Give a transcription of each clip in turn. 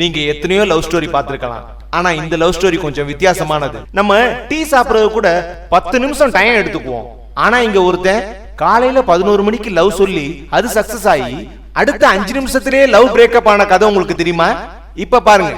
நீங்க எத்தனையோ love story பார்த்திருக்கலாம். ஆனா இந்த லவ் ஸ்டோரி கொஞ்சம் வித்தியாசமானது. நம்ம டீ சாப்பிடுறது கூட பத்து நிமிஷம் டைம் எடுத்துக்குவோம். ஆனா இங்க ஒருத்தன் காலையில பதினோரு மணிக்கு லவ் சொல்லி அது சக்சஸ் ஆகி அடுத்த அஞ்சு நிமிஷத்திலேயே லவ் பிரேக்கப் ஆன கதை உங்களுக்கு தெரியுமா? இப்ப பாருங்க.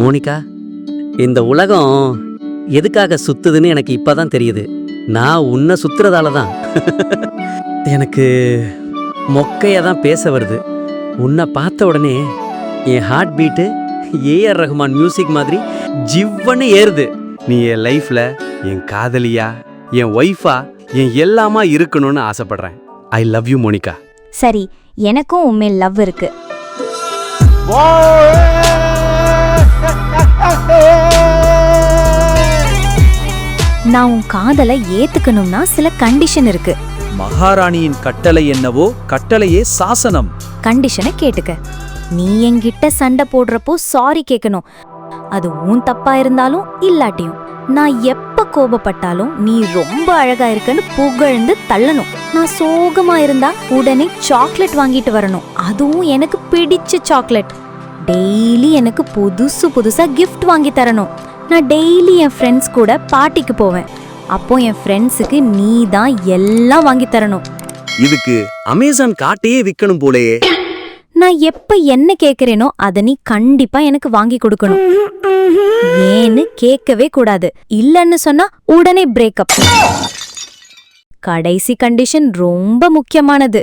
மோனிகா இந்த உலகம் எதுக்காக சுத்துதுன்னு எனக்கு இப்பதான் தெரியுது. நான் உன்னை சுத்துறதால தான் எனக்கு மொக்கையா தான் பேச வருது. உன்னை பார்த்த உடனே என் heart beat AR Rahman music மாதிரி ஜிவ்வன்னு ஏறுது. நீ என் லைஃப்ல என் காதலியா என் ஒய்ஃபா என் எல்லாமா இருக்கணும்னு ஆசைப்படுறேன். I love you Monica. சரி எனக்கும் உண்மையில் லவ் இருக்கு. நான் உன் காதலை ஏத்துக்கணும்னா சில கண்டிஷன் இருக்கு. மகாராணியின் கட்டளை என்னவோ கட்டளையே சாசனம். கண்டிஷனை கேட்டுக்க. நீ என்கிட்ட சண்டை போடுறப்போ சாரி கேட்கணும் அது உன் தப்பா இருந்தாலும் இல்லாட்டியும். நான் எப்ப கோபப்பட்டாலும் நீ ரொம்ப அழகா இருக்கன்னு புகழ்ந்து தள்ளணும். நான் சோகமா இருந்தா உடனே சாக்லேட் வாங்கிட்டு வரணும். அதுவும் எனக்கு பிடிச்ச சாக்லேட் டெய்லி எனக்கு புதுசு புதுசா கிஃப்ட் வாங்கி தரணும். நான் டெய்லி என் ஃப்ரெண்ட்ஸ் கூட பார்ட்டிக்கு போவேன். அப்போ என் ஃப்ரெண்ட்ஸுக்கு நீ தான் எல்லாம் வாங்கி தரணும். இதுக்கு அமேசான் காட்டையே விற்கணும் போலயே. நான் எப்ப என்ன கேக்குறேனோ அத நீ கண்டிப்பா எனக்கு வாங்கி கொடுக்கணும். ஏன்னு கேட்கவே கூடாது. இல்லன்னு சொன்னா உடனே பிரேக்கப் கடைசி கண்டிஷன் ரொம்ப முக்கியமானது.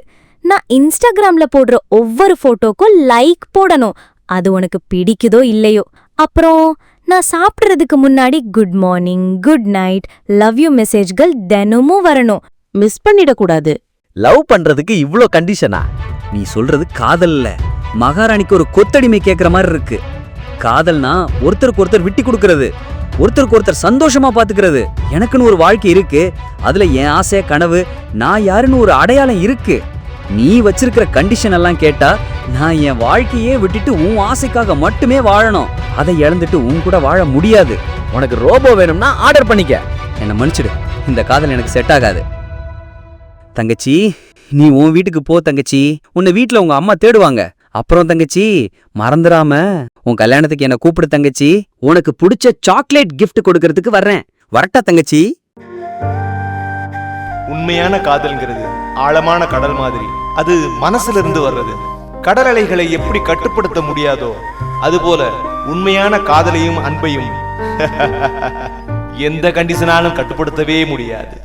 நான் இன்ஸ்டாகிராம்ல போடுற ஒவ்வொரு போட்டோக்கும் லைக் போடணும். அது உனக்கு பிடிக்குதோ இல்லையோ. அப்புறம் நான் சாப்பிடுறதுக்கு முன்னாடி good morning good night love you மெசேஜ்கள் தினமும் வரணும். மிஸ் பண்ணிடக்கூடாது. லவ் பண்றதுக்கு இவ்ளோ கண்டிஷனா நீ சொல்றது காதல் இல்ல மகாராணிக்கு ஒரு கொத்தடிமை கேக்குற மாதிரி இருக்கு. காதல்னா ஒருத்தருக்கு ஒருத்தர் விட்டி கொடுக்கறது. ஒருத்தருக்கு ஒருத்தர் சந்தோஷமா பாத்துக்கிறது. எனக்குன்னு ஒரு வாழ்க்கை இருக்கு. அதுல என் ஆசை கனவு நான் யாருன்னு ஒரு அடையாளம் இருக்கு. நீ வச்சிருக்கிற கண்டிஷன் எல்லாம் கேட்டா நான் என் வாழ்க்கையே விட்டுட்டு உன் ஆசைக்காக மட்டுமே வாழணும். அதை இழந்துட்டு உன் கூட வாழ முடியாது. உனக்கு ரோபோ வேணும்னா ஆர்டர் பண்ணிக்க. என்னை மன்னிச்சிடு. இந்த காதல் எனக்கு செட் ஆகாது. தங்கச்சி நீ உன் வீட்டுக்கு போ தங்கச்சி. உன்னை வீட்டில் உங்க அம்மா தேடுவாங்க. அப்புறம் தங்கச்சி மறந்துடாம உன் கல்யாணத்துக்கு என்னை கூப்பிடு தங்கச்சி. உனக்கு பிடிச்ச சாக்லேட் கிஃப்ட் கொடுக்கறதுக்கு வர்றேன். வரட்டா தங்கச்சி. உண்மையான காதல்ங்கிறது. ஆழமான கடல் மாதிரி. அது மனசுல இருந்து வர்றது. கடல் அலைகளை எப்படி கட்டுப்படுத்த முடியாதோ அதுபோல உண்மையான காதலையும் அன்பையும் எந்த கண்டிஷனாலும் கட்டுப்படுத்தவே முடியாது.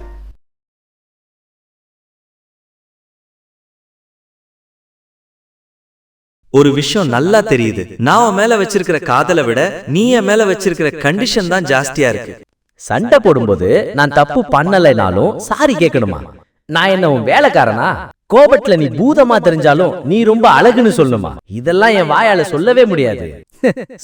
ஒரு விஷயம் நல்லா தெரியுது. நான் மேல வச்சிருக்கிற காதலை விட நீ என் மேல வச்சிருக்கிற கண்டிஷன் தான் ஜாஸ்தியா இருக்கு. சண்டை போடும்போது நான் தப்பு பண்ணலைனாலும் சாரி கேட்கணுமா? நான் என்ன உன் வேலைக்காரனா? கோபத்துல நீ பூதமா தெரிஞ்சாலும் நீ ரொம்ப அழகுன்னு சொல்லணுமா இதெல்லாம் என் வாயால சொல்லவே முடியாது.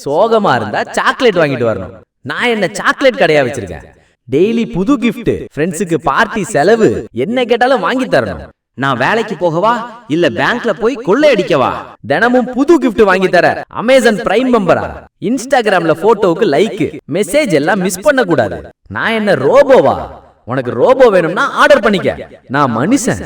சோகமா இருந்தா சாக்லேட் வாங்கிட்டு வரணும். நான் என்ன சாக்லேட் கடையா வச்சிருக்கேன்? டெய்லி புது gift. ஃப்ரெண்ட்ஸுக்கு பார்ட்டி செலவு. என்ன கேட்டாலும் வாங்கி தரணும். நான் வேலைக்கு போகவா? இல்ல பேங்க்ல போய் கொள்ளையடிக்கவா தினமும் புது gift வாங்கி தர அமேசான் பிரைம் மெம்பரா இன்ஸ்டாகிராம்ல போட்டோவுக்கு லைக் மெசேஜ் எல்லாம் மிஸ் பண்ண கூடாது நான் என்ன ரோபோவா உனக்கு ரோபோ வேணும்னா ஆர்டர் பண்ணிக்க. நான் மனுஷன்.